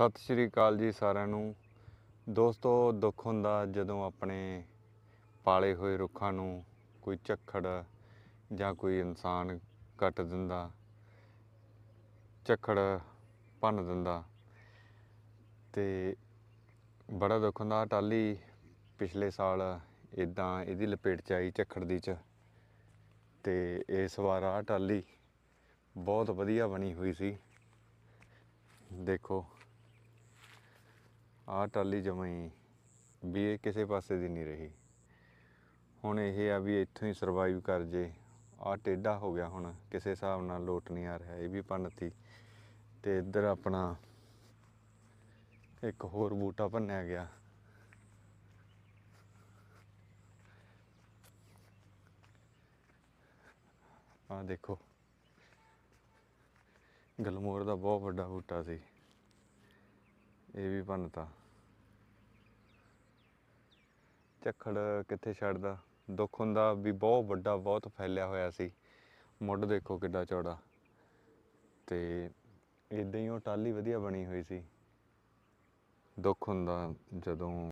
ਸਤਿ ਸ਼੍ਰੀ ਅਕਾਲ ਜੀ ਸਾਰਿਆਂ ਨੂੰ। ਦੋਸਤੋ, ਦੁੱਖ ਹੁੰਦਾ ਜਦੋਂ ਆਪਣੇ ਪਾਲੇ ਹੋਏ ਰੁੱਖਾਂ ਨੂੰ ਕੋਈ ਝੱਖੜ ਜਾਂ ਕੋਈ ਇਨਸਾਨ ਕੱਟ ਦਿੰਦਾ, ਝੱਖੜ ਭੰਨ ਦਿੰਦਾ ਤੇ ਬੜਾ ਦੁੱਖ ਹੁੰਦਾ। ਆਹ ਟਾਹਲੀ ਪਿਛਲੇ ਸਾਲ ਇਦਾਂ ਇਹਦੀ ਲਪੇਟ ਚ ਆਈ ਝੱਖੜ ਦੀ ਚ ਤੇ ਇਸ ਵਾਰ ਆਹ ਟਾਹਲੀ ਬਹੁਤ ਵਧੀਆ ਬਣੀ ਹੋਈ ਸੀ। ਦੇਖੋ ਆਹ ਟਾਲੀ ਜਮਈ ਵੀ ਇਹ ਕਿਸੇ ਪਾਸੇ ਦੀ ਨਹੀਂ ਰਹੀ। ਹੁਣ ਇਹ ਆ ਵੀ ਇੱਥੋਂ ਹੀ ਸਰਵਾਈਵ ਕਰ ਜੇ। ਆਹ ਟੇਢਾ ਹੋ ਗਿਆ ਹੁਣ, ਕਿਸੇ ਹਿਸਾਬ ਨਾਲ ਲੋਟ ਨਹੀਂ ਆ ਰਿਹਾ, ਇਹ ਵੀ ਭੰਨਤੀ ਤੇ ਇੱਧਰ ਆਪਣਾ ਇੱਕ ਹੋਰ ਬੂਟਾ ਭੰਨਿਆ ਗਿਆ। ਆਹ ਦੇਖੋ, ਗਲਮੋਰ ਦਾ ਬਹੁਤ ਵੱਡਾ ਬੂਟਾ ਸੀ। ਇਹ ਵੀ ਭੰਨਤਾ। ਝੱਖੜ ਕਿੱਥੇ ਛੱਡਦਾ? ਦੁੱਖ ਹੁੰਦਾ ਵੀ ਬਹੁਤ ਵੱਡਾ, ਬਹੁਤ ਫੈਲਿਆ ਹੋਇਆ ਸੀ। ਮੁੱਢ ਦੇਖੋ ਕਿੱਡਾ ਚੌੜਾ। ਤੇ ਇਦਾਂ ਹੀ ਉਹ ਟਾਲੀ ਵਧੀਆ ਬਣੀ ਹੋਈ ਸੀ। ਦੁੱਖ ਹੁੰਦਾ ਜਦੋਂ